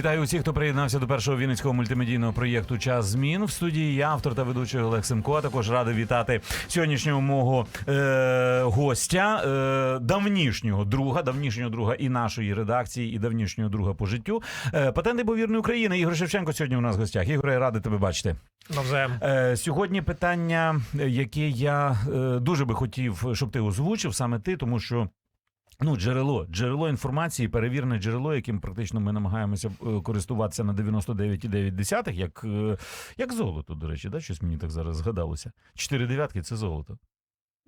Вітаю усіх, хто приєднався до першого вінницького мультимедійного проєкту Час змін. В студії я, автор та ведучий Олег Семко. А також радий вітати сьогоднішнього мого е- гостя, е- давнішнього друга, давнішнього друга і нашої редакції, і давнішнього друга по життю. Е- патент імовірної України. Ігор Шевченко сьогодні у нас в гостях. Ігоре, радий тебе бачити. Навзаєм. Е, сьогодні питання, е, яке я е, дуже би хотів, щоб ти озвучив, саме ти, тому що. Ну, джерело, джерело інформації, перевірне джерело, яким практично ми намагаємося е, користуватися на 99,9, як, е, як золото, до речі, да? щось мені так зараз згадалося. Чотири дев'ятки це золото.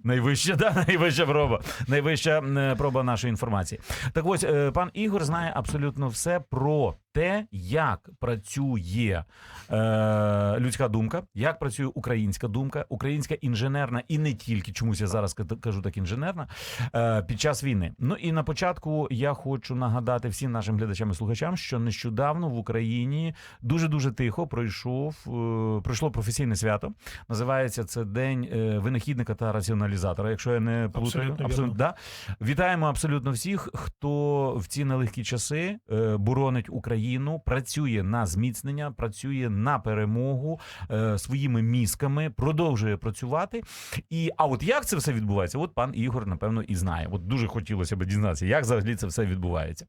Найвища, да, найвища проба, найвища е, проба нашої інформації. Так ось, пан Ігор знає абсолютно все про те, як працює е, людська думка, як працює українська думка, українська інженерна і не тільки чомусь я зараз ка- кажу так інженерна е, під час війни. Ну і на початку я хочу нагадати всім нашим глядачам і слухачам, що нещодавно в Україні дуже дуже тихо пройшов е, пройшло професійне свято. Називається це День е, винахідника та раціоналізатора. Якщо я не плутаю, Абсолютно да. Вітаємо абсолютно всіх, хто в ці нелегкі часи е, боронить Україну, працює на зміцнення, працює на перемогу е, своїми мізками, продовжує працювати. І а от як це все відбувається? От пан Ігор, напевно, і знає. От дуже хотілося б дізнатися, як взагалі це все відбувається.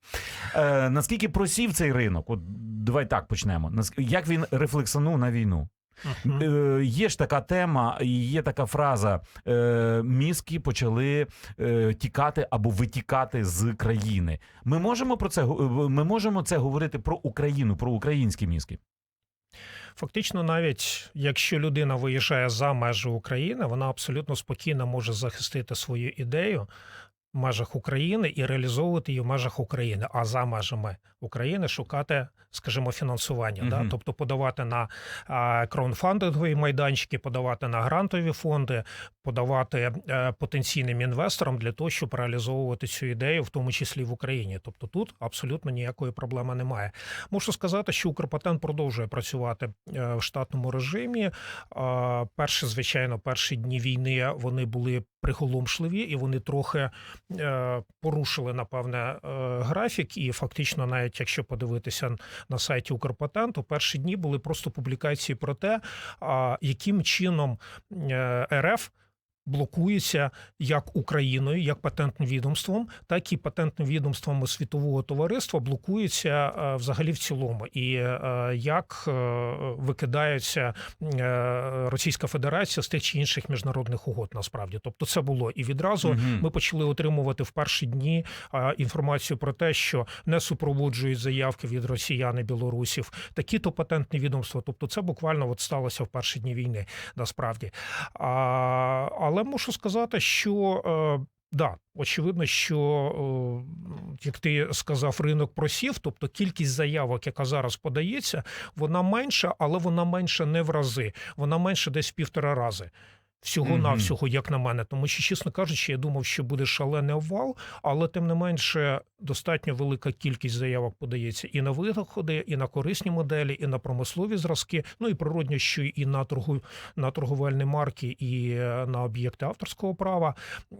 Е, наскільки просів цей ринок? От давай так почнемо. Як він рефлексанув на війну? Е, є ж така тема, є така фраза: е, мізки почали е, тікати або витікати з країни. Ми можемо про це го- ми можемо це говорити про Україну, про українські мізки. Фактично, навіть якщо людина виїжджає за межі України, вона абсолютно спокійно може захистити свою ідею межах України і реалізовувати її в межах України, а за межами України шукати, скажімо, фінансування. Да? Тобто подавати на краунфандингові майданчики, подавати на грантові фонди, подавати е, потенційним інвесторам для того, щоб реалізовувати цю ідею, в тому числі в Україні. Тобто тут абсолютно ніякої проблеми немає. Можу сказати, що Укрпатент продовжує працювати е, в штатному режимі. А, Перші, звичайно, перші дні війни вони були приголомшливі і вони трохи е, порушили напевне е, графік. І фактично, навіть якщо подивитися на сайті Укрпатенту, перші дні були просто публікації про те, яким чином е, РФ. Блокується як Україною, як патентним відомством, так і патентним відомствами світового товариства блокується е, взагалі в цілому, і е, як е, викидається Російська Федерація з тих чи інших міжнародних угод. Насправді, тобто це було і відразу Мгм. ми почали отримувати в перші дні інформацію про те, що не супроводжують заявки від росіян і білорусів, такі-то патентні відомства. Тобто, це буквально от сталося в перші дні війни. Насправді, а, але мушу сказати, що. Е, Да, очевидно, що е, як ти сказав, ринок просів, тобто кількість заявок, яка зараз подається, вона менша, але вона менша не в рази, вона менша десь в півтора рази. Всього навсього, як на мене, тому що, чесно кажучи, я думав, що буде шалений обвал, але тим не менше достатньо велика кількість заявок подається і на виходи, і на корисні моделі, і на промислові зразки. Ну і природньо, що і на торгу на торговельні марки, і е, на об'єкти авторського права.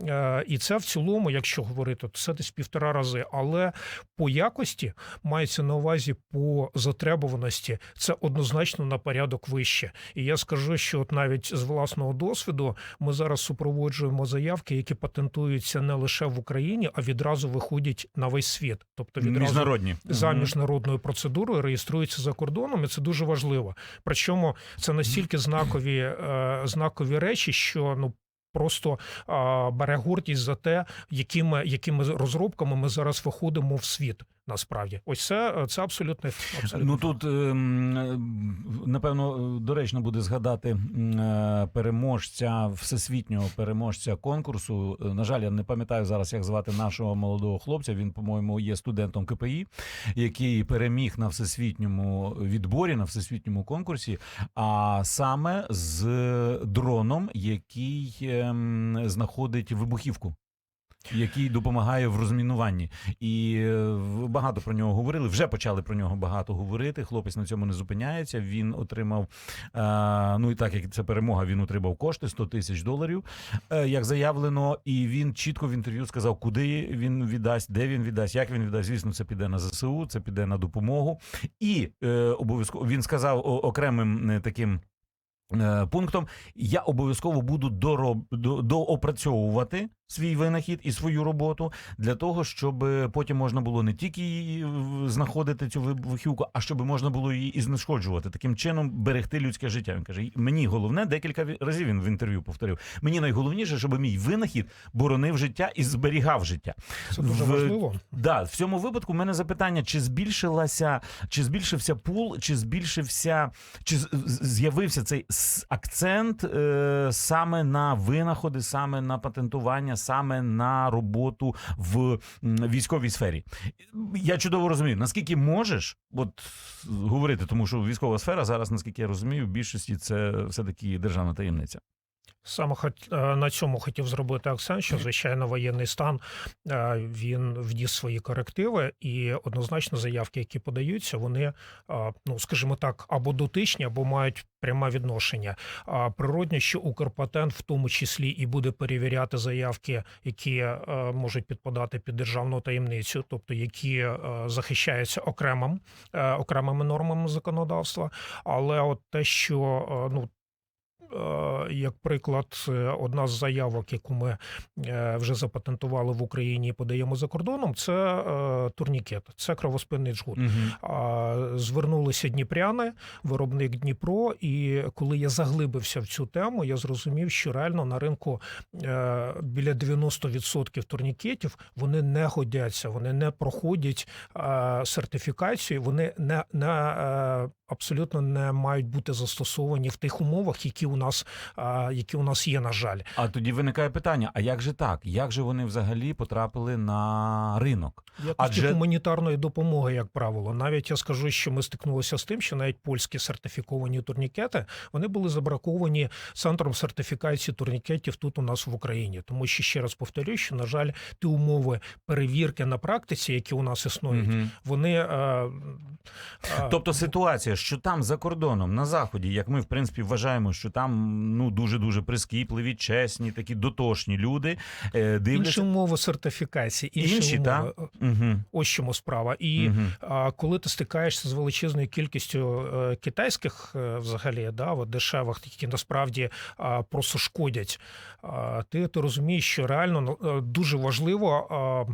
Е, І це в цілому, якщо говорити, це десь півтора рази. Але по якості мається на увазі по затребуваності, це однозначно на порядок вище. І я скажу, що от навіть з власного досвіду ми зараз супроводжуємо заявки, які патентуються не лише в Україні, а відразу виходять на весь світ. Тобто відразу Міжнародні за міжнародною процедурою реєструються за кордоном, і це дуже важливо. Причому це настільки знакові, е, знакові речі, що ну. Просто а, бере гордість за те, якими, якими розробками ми зараз виходимо в світ. Насправді, ось це, це абсолютно, абсолютно Ну тут ем, е, напевно доречно буде згадати е, переможця всесвітнього переможця конкурсу. Е, На жаль, я не пам'ятаю зараз, як звати нашого молодого хлопця. Він, по-моєму, є студентом КПІ, який переміг на всесвітньому відборі, на всесвітньому конкурсі, а саме з дроном, який ем, знаходить вибухівку. Який допомагає в розмінуванні. І е, багато про нього говорили. Вже почали про нього багато говорити. Хлопець на цьому не зупиняється. Він отримав, е, ну і так як це перемога, він отримав кошти 100 тисяч доларів, е, як заявлено. І він чітко в інтерв'ю сказав, куди він віддасть, де він віддасть, як він віддасть. Звісно, це піде на ЗСУ, це піде на допомогу. І обов'язково він сказав окремим таким. Е, Пунктом я обов'язково буду дороб, доопрацьовувати свій винахід і свою роботу для того, щоб потім можна було не тільки знаходити цю вибухівку, а щоб можна було її і знешкоджувати. Таким чином берегти людське життя. Він каже: мені головне декілька разів він в інтерв'ю повторив. Мені найголовніше, щоб мій винахід боронив життя і зберігав життя. Це дуже В- важливо. Да, в цьому випадку в мене запитання: чи збільшилася, чи збільшився пул, чи збільшився, чи з'явився цей акцент е, саме на винаходи, саме на патентування, саме на роботу в військовій сфері? Я чудово розумію, наскільки можеш от говорити, тому що військова сфера зараз, наскільки я розумію, в більшості це все таки державна таємниця. Саме е, на цьому хотів зробити акцент, що звичайно воєнний стан е, він вніс свої корективи, і однозначно заявки, які подаються, вони е, ну скажімо так, або дотичні, або мають пряме відношення. А природньо, що Укрпатент в тому числі і буде перевіряти заявки, які можуть підпадати під державну таємницю, тобто які захищаються окремим окремими нормами законодавства. Але от те, що ну. Е, Як приклад, одна з заявок, яку ми е, вже запатентували в Україні і подаємо за кордоном, це е, турнікет, це кровоспинний джгут. А, Звернулися дніпряни, виробник Дніпро. І коли я заглибився в цю тему, я зрозумів, що реально на ринку біля 90% турнікетів вони не годяться, вони не проходять сертифікацію, вони не, не абсолютно не мають бути застосовані в тих умовах, які у нас, які у нас є, на жаль. А тоді виникає питання: а як же так? Як же вони взагалі потрапили на ринок? Якості Адже- гуманітарної допомоги, як правило, навіть я скажу, що ми стикнулися з тим, що навіть польські сертифіковані турнікети вони були забраковані центром сертифікації турнікетів тут у нас в Україні. Тому що ще раз повторюю, що на жаль, ті умови перевірки на практиці, які у нас існують, Мгм. вони е, е, Тобто ситуація, що там за кордоном, на заході, як ми в принципі вважаємо, що там ну дуже дуже прискіпливі, чесні, такі дотошні люди е, дивляться. умови сертифікації, інші, Інші, умови. Угу. Ось чому справа. І Мгм. А коли ти стикаєшся з величезною кількістю е, китайських е, взагалі да, от дешевих, які насправді а, просто шкодять, а, ти, ти розумієш, що реально ну, дуже важливо. а,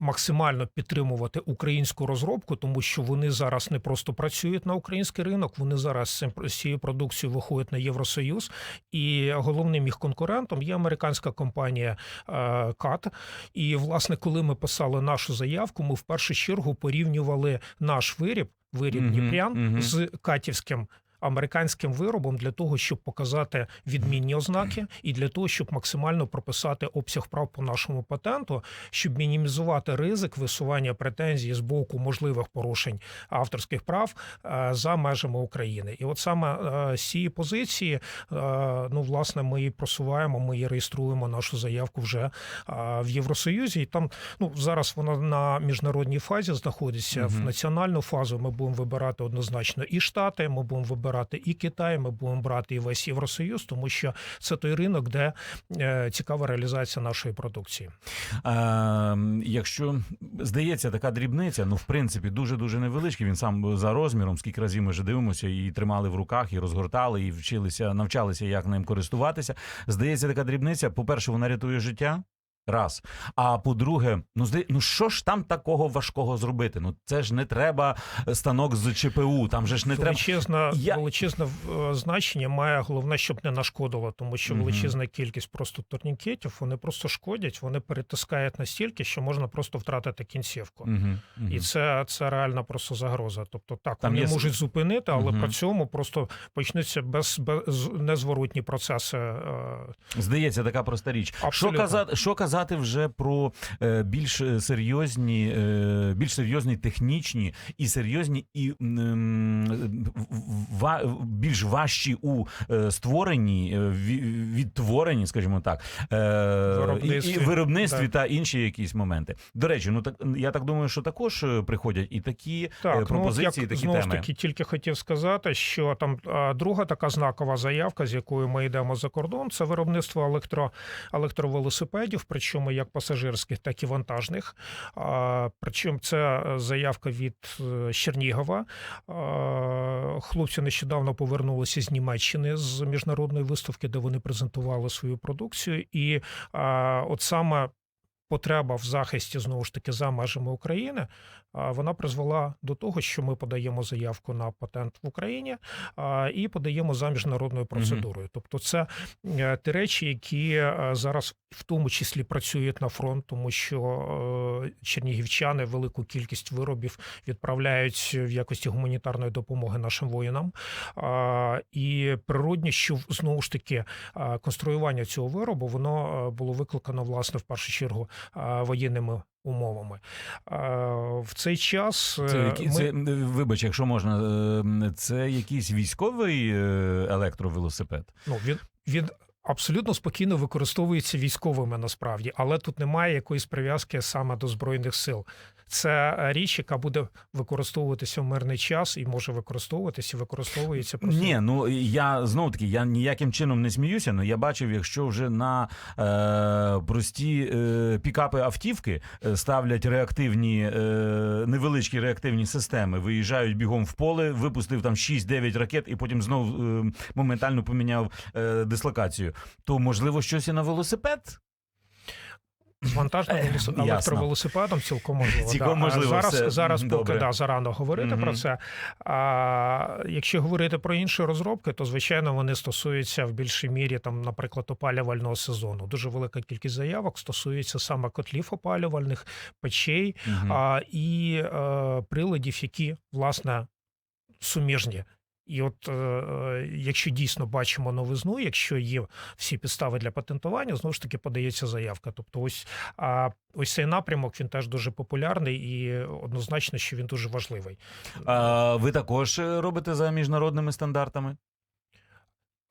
Максимально підтримувати українську розробку, тому що вони зараз не просто працюють на український ринок, вони зараз з цією продукцією виходять на Євросоюз. І головним їх конкурентом є американська компанія е, КАТ. І власне, коли ми писали нашу заявку, ми в першу чергу порівнювали наш виріб, виріб Дніпрян, мгм. з катівським. Американським виробом для того, щоб показати відмінні ознаки, і для того, щоб максимально прописати обсяг прав по нашому патенту, щоб мінімізувати ризик висування претензій з боку можливих порушень авторських прав е, за межами України. І от саме е, з цієї позиції, е, ну власне, ми її просуваємо, ми її реєструємо нашу заявку вже в Євросоюзі. І там ну зараз вона на міжнародній фазі знаходиться в національну фазу. Ми будемо вибирати однозначно і Штати, ми будемо вибирати і Китай, ми будемо брати і весь Євросоюз, тому що це той ринок, де е, цікава реалізація нашої продукції. Е, якщо здається, така дрібниця, ну в принципі дуже дуже невеличкий. Він сам за розміром, скільки разів ми вже дивимося, і тримали в руках, і розгортали, і вчилися, навчалися, як ним користуватися. Здається, така дрібниця. По-перше, вона рятує життя. Раз. А по-друге, ну ну що ж там такого важкого зробити? Ну це ж не треба станок з ЧПУ. Там же ж не треба. величезне, Я- величезне е, значення має головне, щоб не нашкодило, тому що величезна кількість просто турнікетів вони просто шкодять, вони перетискають настільки, що можна просто втратити кінцівку. Мгм, мгм. І це, це реальна просто загроза. Тобто так Там вони є можуть зупинити, але Мгм. при цьому просто почнуться без, без незворотні процеси. е, Здається, така проста річ. Що Абсолютно. казати, що казати казати вже про е, більш серйозні, е, більш серйозні технічні і серйозні і м, ва, більш важчі у е, створенні, е, ві- відтворенні, скажімо так, е, Виробництві. і, і виробництві Так. та інші якісь моменти. До речі, ну так я так думаю, що також е, приходять і такі Так, е, ну пропозиції, як такі знову ж теми. таки тільки хотів сказати, що там друга така знакова заявка, з якою ми йдемо за кордон, це виробництво електро, електровелосипедів, причому як пасажирських, так і вантажних. Причому це е, заявка від е, Чернігова. Хлопці нещодавно повернулися з Німеччини з міжнародної виставки, де вони презентували свою продукцію. І от саме потреба в захисті знову ж таки за межами України, вона призвела до того, що ми подаємо заявку на патент в Україні і подаємо за міжнародною процедурою. Тобто, це е, ті речі, які е, зараз в тому числі працюють на фронт, тому що е, чернігівчани велику кількість виробів відправляють в якості гуманітарної допомоги нашим воїнам. І природні, що знову ж таки конструювання цього виробу воно було викликано власне в першу чергу воєнними умовами. В цей час е, Це, ми... це, вибач, якщо можна, е, це якийсь військовий е, електровелосипед? ну, він, він абсолютно спокійно використовується військовими насправді, але тут немає якоїсь прив'язки саме до збройних сил. Це річ, яка буде використовуватися в мирний час і може використовуватися використовується просто. Ні, ну я знову таки я ніяким чином не сміюся. але я бачив, якщо вже на е, прості е, пікапи автівки е, ставлять реактивні е, невеличкі реактивні системи, виїжджають бігом в поле, випустив там 6-9 ракет, і потім знов е, моментально поміняв е, дислокацію. То можливо щось і на велосипед? Вантажним велосип- електровелосипедом цілком можливо. Цілком можливо, Зараз, зараз поки да, зарано говорити Мгм. про це. А, якщо говорити про інші розробки, то звичайно вони стосуються в більшій мірі, там, наприклад, опалювального сезону. Дуже велика кількість заявок стосується саме котлів опалювальних, печей Мгм. а, і е, приладів, які власне суміжні. І от е, е, якщо дійсно бачимо новизну, якщо є всі підстави для патентування, знову ж таки подається заявка. Тобто, ось а ось цей напрямок він теж дуже популярний і однозначно, що він дуже важливий. А, ви також е, робите за міжнародними стандартами?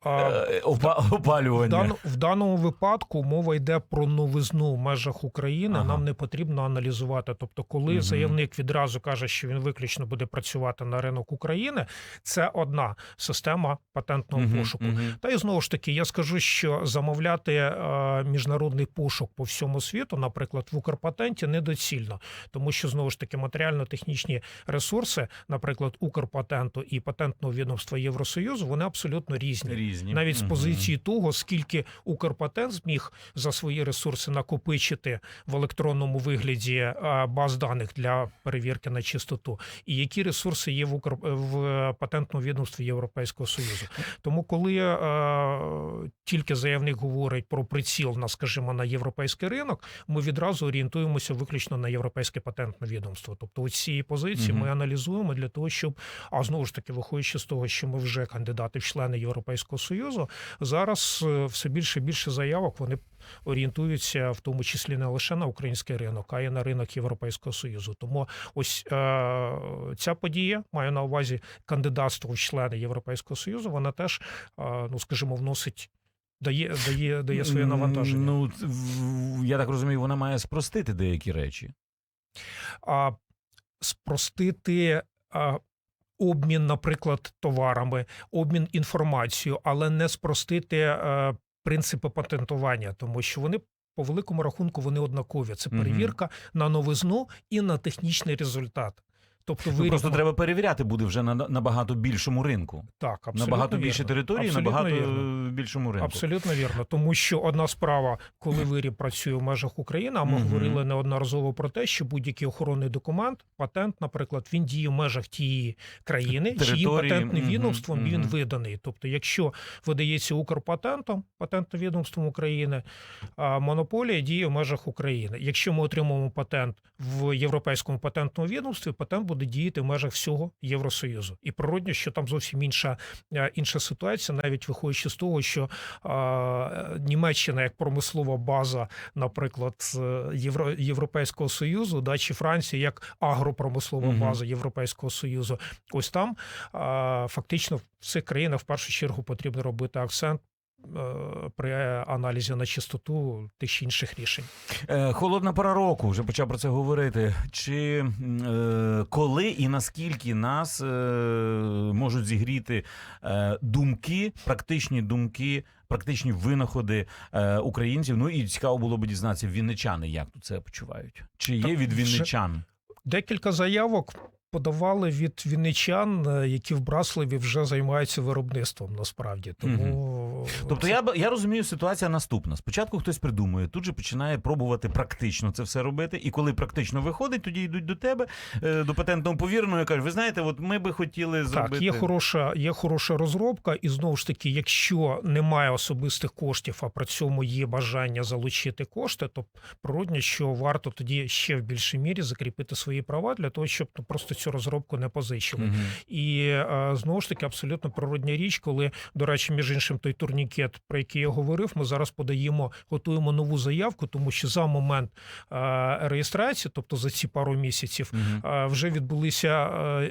Е, в, опалювання. дан, в даному випадку мова йде про новизну в межах України. Ага. Нам не потрібно аналізувати. Тобто, коли Мгм. заявник відразу каже, що він виключно буде працювати на ринок України, це одна система патентного Мгм, пошуку. мгм. Та і знову ж таки, я скажу, що замовляти е, міжнародний пошук по всьому світу, наприклад, в Укрпатенті, недоцільно, тому що знову ж таки матеріально-технічні ресурси, наприклад, Укрпатенту і патентного відомства Євросоюзу, вони абсолютно різні. Різні. Навіть з позиції того, скільки Укрпатент зміг за свої ресурси накопичити в електронному вигляді е, баз даних для перевірки на чистоту, і які ресурси є в Укр... в патентному відомстві Європейського союзу. Тому, коли е, тільки заявник говорить про приціл на, скажімо, на європейський ринок, ми відразу орієнтуємося виключно на європейське патентне відомство. Тобто, ось цієї позиції ми аналізуємо для того, щоб а знову ж таки, виходячи з того, що ми вже кандидати в члени Європейського союзу, зараз е, все більше і більше заявок вони орієнтуються в тому числі не лише на український ринок, а й на ринок Європейського союзу. Тому ось е, ця подія маю на увазі кандидатство в члени Європейського союзу. Вона теж, е, ну скажімо, вносить. Дає, дає, дає своє навантаження. Ну, я так розумію, вона має спростити деякі речі. а, спростити а, обмін, наприклад, товарами, обмін інформацією, але не спростити е, принципи патентування, тому що вони. По великому рахунку вони однакові. Це перевірка на новизну і на технічний результат. Тобто, Ну, виріб- просто треба перевіряти буде вже на набагато більшому ринку. так, абсолютно Набагато більше території, Абсолютно набагато вірно. е, більшому ринку. Абсолютно вірно, тому що одна справа, коли виріб працює в межах України, а ми Мгм. говорили неодноразово про те, що будь-який охоронний документ, патент, наприклад, він діє в межах тієї країни, Території, патентним мгм, відомством він мгм. виданий. Тобто, якщо видається Укрпатентом, патентним відомством України, а монополія діє в межах України. Якщо ми отримуємо патент в європейському патентному відомстві, патент буде буде діяти в межах всього Євросоюзу. І природньо, що там зовсім інша, е, інша ситуація, навіть виходячи з того, що е, Німеччина як промислова база, наприклад, Євро, Європейського Союзу, да, чи Франція як агропромислова Мгм. база Європейського Союзу. Ось там е, фактично в цих країнах в першу чергу потрібно робити акцент. Е, При аналізі на чистоту тих чи інших рішень. Е, Холодна пора року, вже почав про це говорити. Чи е, коли і наскільки нас можуть зігріти думки, практичні думки, практичні винаходи українців? Ну і цікаво було б дізнатися, вінничани як тут це почувають? Чи є від вінничан? Декілька заявок подавали від вінничан, е, які в Браславі вже займаються виробництвом насправді. Тому Тобто я я розумію, ситуація наступна. Спочатку хтось придумує, тут же починає пробувати практично це все робити. І коли практично виходить, тоді йдуть до тебе, е, до патентного повіреного, і кажуть, ви знаєте, от ми би хотіли зробити. Так, є хороша, є хороша розробка, і знову ж таки, якщо немає особистих коштів, а при цьому є бажання залучити кошти, то природньо, що варто тоді ще в більшій мірі закріпити свої права для того, щоб ну, просто цю розробку не позичили. Угу. І е, знову ж таки абсолютно природня річ, коли, до речі, між іншим, той турнікет, про який я говорив, ми зараз подаємо, готуємо нову заявку, тому що за момент е, реєстрації, тобто за ці пару місяців, е, вже відбулися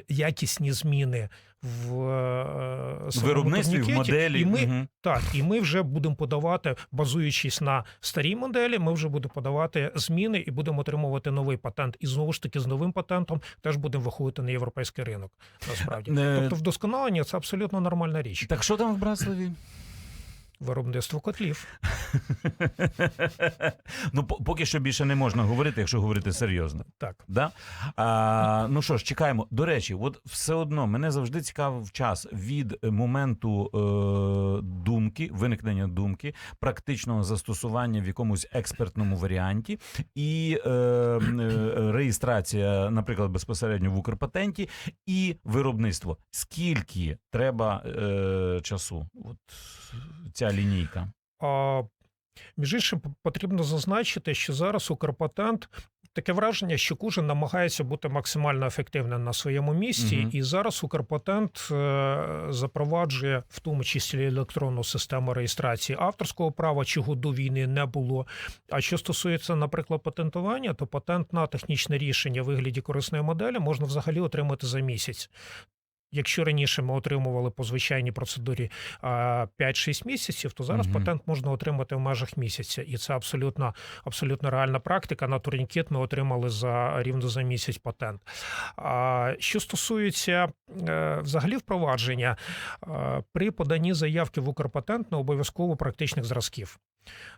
якісні зміни в е, В виробництві, в моделі. І ми угу. так, і ми вже будемо подавати, базуючись на старій моделі, ми вже будемо подавати зміни і будемо отримувати новий патент. І знову ж таки, з новим патентом теж будемо виходити на європейський ринок. Насправді, Е, тобто, вдосконалення це абсолютно нормальна річ. Так що там в Браславі? Виробництво котлів. ну, поки що більше не можна говорити, якщо говорити серйозно. Так. Да? А, ну що ж, чекаємо. До речі, от все одно мене завжди цікавив час від моменту е, думки, виникнення думки, практичного застосування в якомусь експертному варіанті, і е, е, реєстрація, наприклад, безпосередньо в Укрпатенті, і виробництво. Скільки треба е, часу? От ця лінійка. А, між іншим, потрібно зазначити, що зараз Укрпатент таке враження, що кожен намагається бути максимально ефективним на своєму місці, Мгм. і зараз Укрпатент е, запроваджує в тому числі електронну систему реєстрації авторського права, чого до війни не було. А що стосується, наприклад, патентування, то патент на технічне рішення в вигляді корисної моделі можна взагалі отримати за місяць. Якщо раніше ми отримували по звичайній процедурі 5-6 місяців, то зараз Мгм. патент можна отримати в межах місяця, і це абсолютно абсолютно реальна практика. На турнікет ми отримали за рівно за місяць патент. Що стосується е, взагалі впровадження, при поданні заявки в Укрпатент не обов'язково практичних зразків.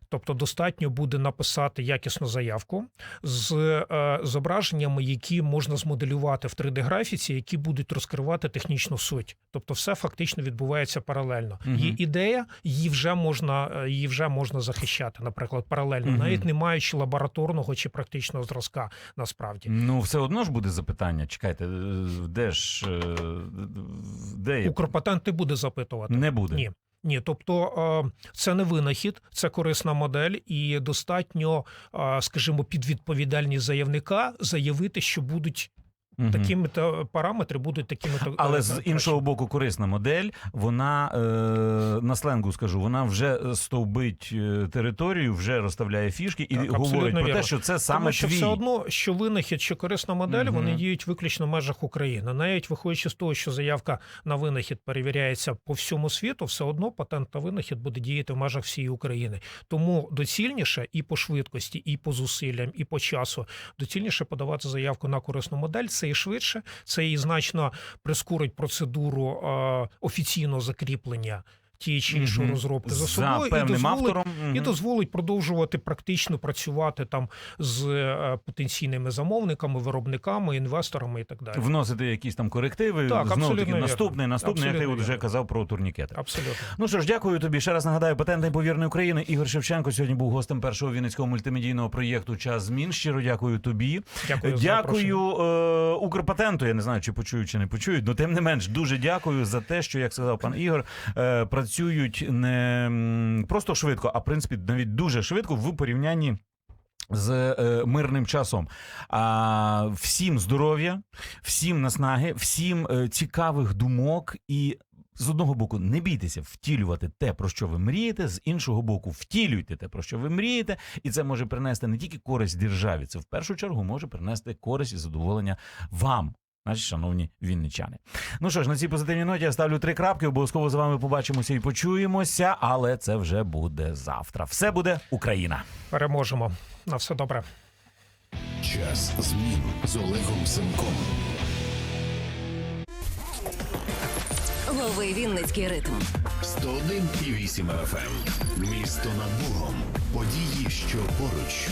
Тобто достатньо буде написати якісну заявку з е, зображеннями, які можна змоделювати в 3D-графіці, які будуть розкривати технічну суть. Тобто, все фактично відбувається паралельно. Мгм. Є ідея, її вже можна е, її вже можна захищати, наприклад, паралельно, Мгм. навіть не маючи лабораторного чи практичного зразка, насправді. Ну, все одно ж буде запитання. Чекайте, е, де ж е, де є? Укрпатент не буде запитувати. не буде. Ні. Ні, тобто е, це не винахід, це корисна модель, і достатньо, е, скажімо, під відповідальність заявника заявити, що будуть Мгм. такими то параметри, будуть такими то Але е, з іншого боку, корисна модель. Вона е, на сленгу скажу, вона вже стовбить е, територію, вже розставляє фішки і Так, говорить про те, що це саме Тому що твій. все одно, що винахід, що корисна модель, Мгм. вони діють виключно в межах України. Навіть виходячи з того, що заявка на винахід перевіряється по всьому світу, все одно патент на винахід буде діяти в межах всієї України. Тому доцільніше і по швидкості, і по зусиллям, і по часу доцільніше подавати заявку на корисну модель. Це і швидше, це і значно прискорить процедуру е, офіційного закріплення тієї чи іншої розробки за за собою і певним дозволить автором. і дозволить продовжувати практично працювати там з е, потенційними замовниками, виробниками, інвесторами і так далі. Вносити якісь там корективи. Так, Знову таки, наступний, наступний, як ти от вже казав про турнікети. Абсолютно. Ну що ж, дякую тобі. Ще раз нагадаю, патентний повірний України. Ігор Шевченко сьогодні був гостем першого вінницького мультимедійного проєкту Час змін. Щиро дякую тобі. Дякую. Дякую е, Укрпатенту. Я не знаю, чи почують, чи не почують. але тим не менш, дуже дякую за те, що, як сказав пан Ігор, е, працюють не просто швидко, а в принципі навіть дуже швидко в порівнянні. з е, мирним часом. А, всім здоров'я, всім наснаги, всім е, цікавих думок і. З одного боку, не бійтеся втілювати те, про що ви мрієте, з іншого боку, втілюйте те, про що ви мрієте, і це може принести не тільки користь державі, це в першу чергу може принести користь і задоволення вам, наші шановні вінничани. Ну що ж, на цій позитивній ноті я ставлю три крапки. Обов'язково з вами побачимося і почуємося, але це вже буде завтра. Все буде Україна. Переможемо. На все добре. Час змін з Олегом Семком. Лови Вінницький ритм. 101,8 FM. Місто над Богом. Події, що поруч.